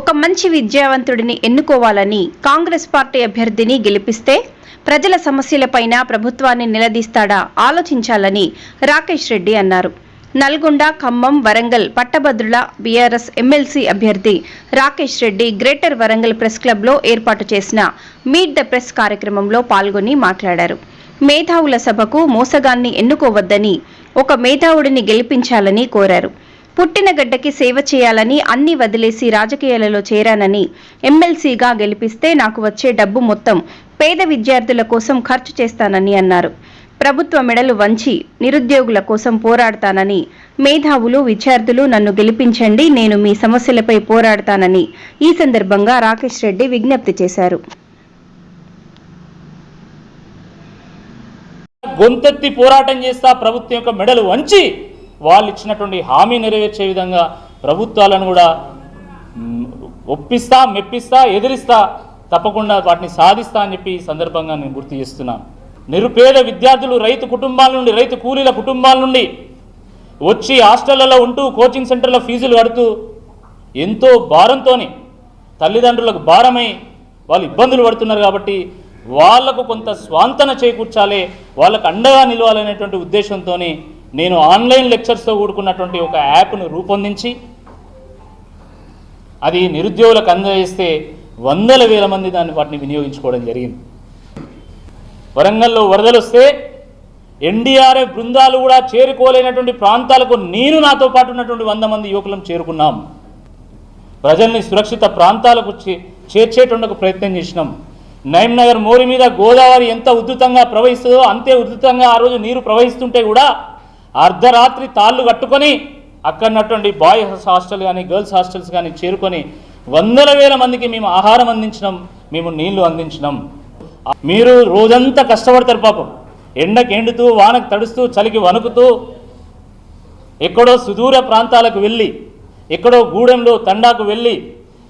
ఒక మంచి విద్యావంతుడిని ఎన్నుకోవాలని కాంగ్రెస్ పార్టీ అభ్యర్థిని గెలిపిస్తే ప్రజల సమస్యలపైన ప్రభుత్వాన్ని నిలదీస్తాడా ఆలోచించాలని రాకేష్ రెడ్డి అన్నారు. నల్గొండ ఖమ్మం వరంగల్ పట్టభద్రుల బీఆర్ఎస్ ఎమ్మెల్సీ అభ్యర్థి రాకేష్ రెడ్డి గ్రేటర్ వరంగల్ ప్రెస్ క్లబ్లో ఏర్పాటు చేసిన మీట్ ద ప్రెస్ కార్యక్రమంలో పాల్గొని మాట్లాడారు. మేధావుల సభకు మోసగాన్ని ఎన్నుకోవద్దని ఒక మేధావుడిని గెలిపించాలని కోరారు. పుట్టిన గడ్డకి సేవ చేయాలని అన్ని వదిలేసి రాజకీయాలలో చేరానని ఎమ్మెల్సీగా గెలిపిస్తే నాకు వచ్చే డబ్బు మొత్తం పేద విద్యార్థుల కోసం ఖర్చు చేస్తానని అన్నారు. ప్రభుత్వ మెడలు వంచి నిరుద్యోగుల కోసం పోరాడతానని మేధావులు విద్యార్థులు నన్ను గెలిపించండి నేను మీ సమస్యలపై పోరాడతానని ఈ సందర్భంగా రాకేష్ రెడ్డి విజ్ఞప్తి చేశారు. గొంతెత్తి పోరాటం చేస్తా ప్రభుత్వం యొక్క మెడలు వంచి వాళ్ళు ఇచ్చినటువంటి హామీ నెరవేర్చే విధంగా ప్రభుత్వాలను కూడా ఒప్పిస్తా మెప్పిస్తా ఎదిరిస్తా తప్పకుండా వాటిని సాధిస్తా అని చెప్పి ఈ సందర్భంగా నేను గుర్తు చేస్తున్నాను నిరుపేద విద్యార్థులు రైతు కుటుంబాల నుండి రైతు కూలీల కుటుంబాల నుండి వచ్చి హాస్టళ్ళలో ఉంటూ కోచింగ్ సెంటర్లో ఫీజులు కడుతూ ఎంతో భారంతోని తల్లిదండ్రులకు భారమై వాళ్ళు ఇబ్బందులు పడుతున్నారు కాబట్టి వాళ్ళకు కొంత స్వాంతన చేకూర్చాలి వాళ్ళకు అండగా నిలవాలనేటువంటి ఉద్దేశంతో నేను ఆన్లైన్ లెక్చర్స్తో కూడుకున్నటువంటి ఒక యాప్ను రూపొందించి అది నిరుద్యోగులకు అందజేస్తే వందల వేల మంది దాన్ని వాటిని వినియోగించుకోవడం జరిగింది. వరంగల్లో వరదలు వస్తే ఎన్డీఆర్ఎఫ్ బృందాలు కూడా చేరుకోలేనటువంటి ప్రాంతాలకు నేను నాతో పాటు ఉన్నటువంటి వంద మంది యువకులను చేరుకున్నాం. ప్రజల్ని సురక్షిత ప్రాంతాలకు చేర్చేటువంటి ప్రయత్నం చేసినాం. నైమ్ నగర్ మోరి మీద గోదావరి ఎంత ఉధృతంగా ప్రవహిస్తుందో అంతే ఉధృతంగా ఆ రోజు నీరు ప్రవహిస్తుంటే కూడా అర్ధరాత్రి తాళ్ళు కట్టుకొని అక్కడున్నటువంటి బాయ్స్ హాస్టల్ కానీ గర్ల్స్ హాస్టల్స్ కానీ చేరుకొని వందల వేల మందికి మేము ఆహారం అందించినాం మేము నీళ్ళు అందించినాం. మీరు రోజంతా కష్టపడతారు పాపం. ఎండకు ఎండుతూ వానకు తడుస్తూ చలికి వణుకుతూ ఎక్కడో సుదూర ప్రాంతాలకు వెళ్ళి ఎక్కడో గూడెంలో తండాకు వెళ్ళి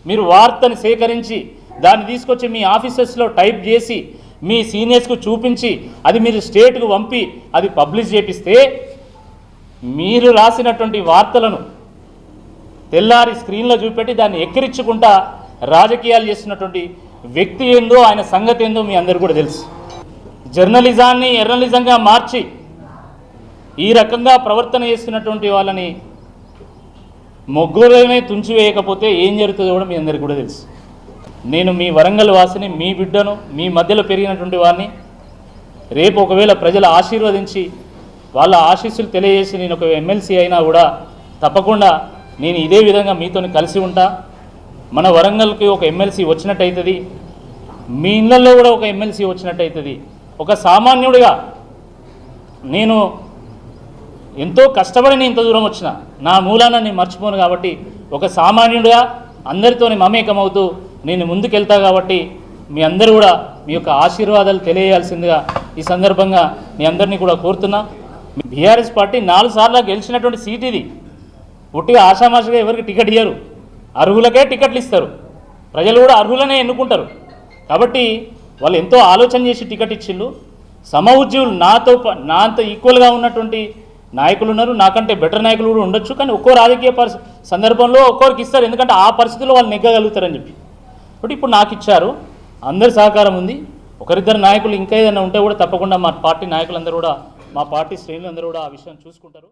మీరు వార్తని సేకరించి దాన్ని తీసుకొచ్చి మీ ఆఫీసెస్లో టైప్ చేసి మీ సీనియర్స్కు చూపించి అది మీరు స్టేట్కు పంపి అది పబ్లిష్ చేపిస్తే మీరు రాసినటువంటి వార్తలను తెల్లారి స్క్రీన్లో చూపెట్టి దాన్ని ఎక్కిరించుకుంటా రాజకీయాలు చేస్తున్నటువంటి వ్యక్తి ఏందో ఆయన సంగతి ఏందో మీ అందరు కూడా తెలుసు. జర్నలిజాన్ని ఎర్నలిజంగా మార్చి ఈ రకంగా ప్రవర్తన చేస్తున్నటువంటి వాళ్ళని మొగ్గురమే తుంచివేయకపోతే ఏం జరుగుతుందో కూడా మీ అందరికీ కూడా తెలుసు. నేను మీ వరంగల్ వాసిని మీ బిడ్డను మీ మధ్యలో పెరిగినటువంటి వారిని రేపు ఒకవేళ ప్రజలు ఆశీర్వదించి వాళ్ళ ఆశీస్సులు తెలియజేసి నేను ఒక ఎమ్మెల్సీ అయినా కూడా తప్పకుండా నేను ఇదే విధంగా మీతోని కలిసి ఉంటా. మన వరంగల్కి ఒక ఎమ్మెల్సీ వచ్చినట్టయితుంది. మీ ఇళ్ళల్లో కూడా ఒక ఎమ్మెల్సీ వచ్చినట్టయితుంది. ఒక సామాన్యుడిగా నేను ఎంతో కష్టపడి నేను ఇంత దూరం వచ్చిన నా మూలాన నేను మర్చిపోను కాబట్టి ఒక సామాన్యుడిగా అందరితోని మమేకమవుతూ నేను ముందుకెళ్తా కాబట్టి మీ అందరూ కూడా మీ యొక్క ఆశీర్వాదాలు తెలియజేయాల్సిందిగా ఈ సందర్భంగా మీ అందరినీ కూడా కోరుతున్నా. బీఆర్ఎస్ పార్టీ నాలుగు సార్లు గెలిచినటువంటి సీట్ ఇది. పుట్టిగా ఆషామాషగా ఎవరికి టికెట్ ఇయ్యరు. అర్హులకే టికెట్లు ఇస్తారు. ప్రజలు కూడా అర్హులనే ఎన్నుకుంటారు. కాబట్టి వాళ్ళు ఎంతో ఆలోచన చేసి టికెట్ ఇచ్చిండు సమ ఉద్యోగులు నాతో ప- నాతో ఈక్వల్గా ఉన్నటువంటి నాయకులు ఉన్నారు. నాకంటే బెటర్ నాయకులు కూడా ఉండొచ్చు. కానీ ఒక్కో రాజకీయ పరిస్థి సందర్భంలో ఒక్కొరికి ఇస్తారు. ఎందుకంటే ఆ పరిస్థితుల్లో వాళ్ళు నెగ్గగలుగుతారని చెప్పి. కాబట్టి ఇప్పుడు నాకు ఇచ్చారు. అందరి సహకారం ఉంది. ఒకరిద్దరు నాయకులు ఇంకా ఏదైనా ఉంటే కూడా తప్పకుండా మా పార్టీ నాయకులందరూ కూడా మా పార్టీ శ్రేణులందరూ కూడా ఆ విషయం చూసుకుంటారు.